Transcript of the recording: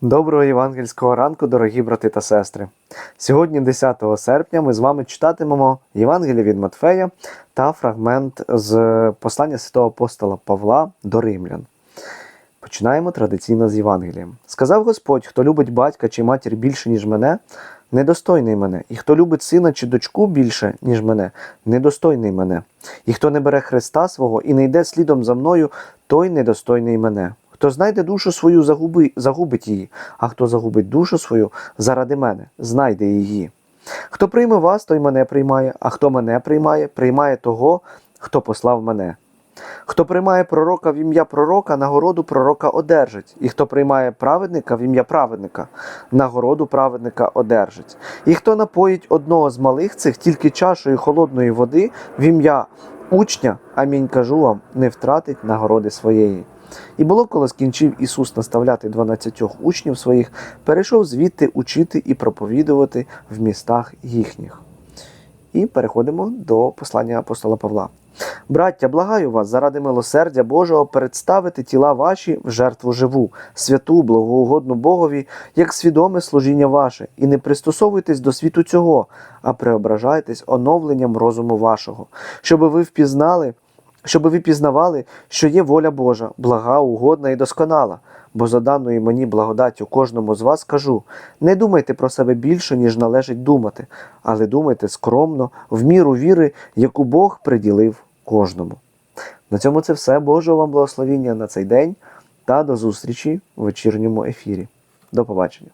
Доброго євангельського ранку, дорогі брати та сестри. Сьогодні, 10 серпня, ми з вами читатимемо Євангеліє від Матфея та фрагмент з послання святого апостола Павла до римлян. Починаємо традиційно з Євангелієм. Сказав Господь: хто любить батька чи матір більше, ніж мене, недостойний мене, і хто любить сина чи дочку більше, ніж мене, недостойний мене. І хто не бере Христа свого і не йде слідом за мною, той недостойний мене. Хто знайде душу свою, загуби, загубить її, а хто загубить душу свою заради мене, знайде її. Хто прийме вас, той мене приймає, а хто мене приймає, приймає того, хто послав мене. Хто приймає пророка в ім'я пророка, нагороду пророка одержить, і хто приймає праведника в ім'я праведника, нагороду праведника одержить. І хто напоїть одного з малих цих тільки чашою холодної води в ім'я учня, амінь кажу вам, не втратить нагороди своєї. І було, коли скінчив Ісус наставляти дванадцятьох учнів своїх, перейшов звідти учити і проповідувати в містах їхніх. І переходимо до послання апостола Павла. Браття, благаю вас заради милосердя Божого представити тіла ваші в жертву живу, святу, благоугодну Богові, як свідоме служіння ваше, і не пристосовуйтесь до світу цього, а преображайтесь оновленням розуму вашого, щоби ви впізнали, щоб ви пізнавали, що є воля Божа, блага, угодна і досконала. Бо за даною мені благодаттю кожному з вас кажу: не думайте про себе більше, ніж належить думати, але думайте скромно, в міру віри, яку Бог приділив кожному. На цьому це все. Божого вам благословіння на цей день та до зустрічі в вечірньому ефірі. До побачення.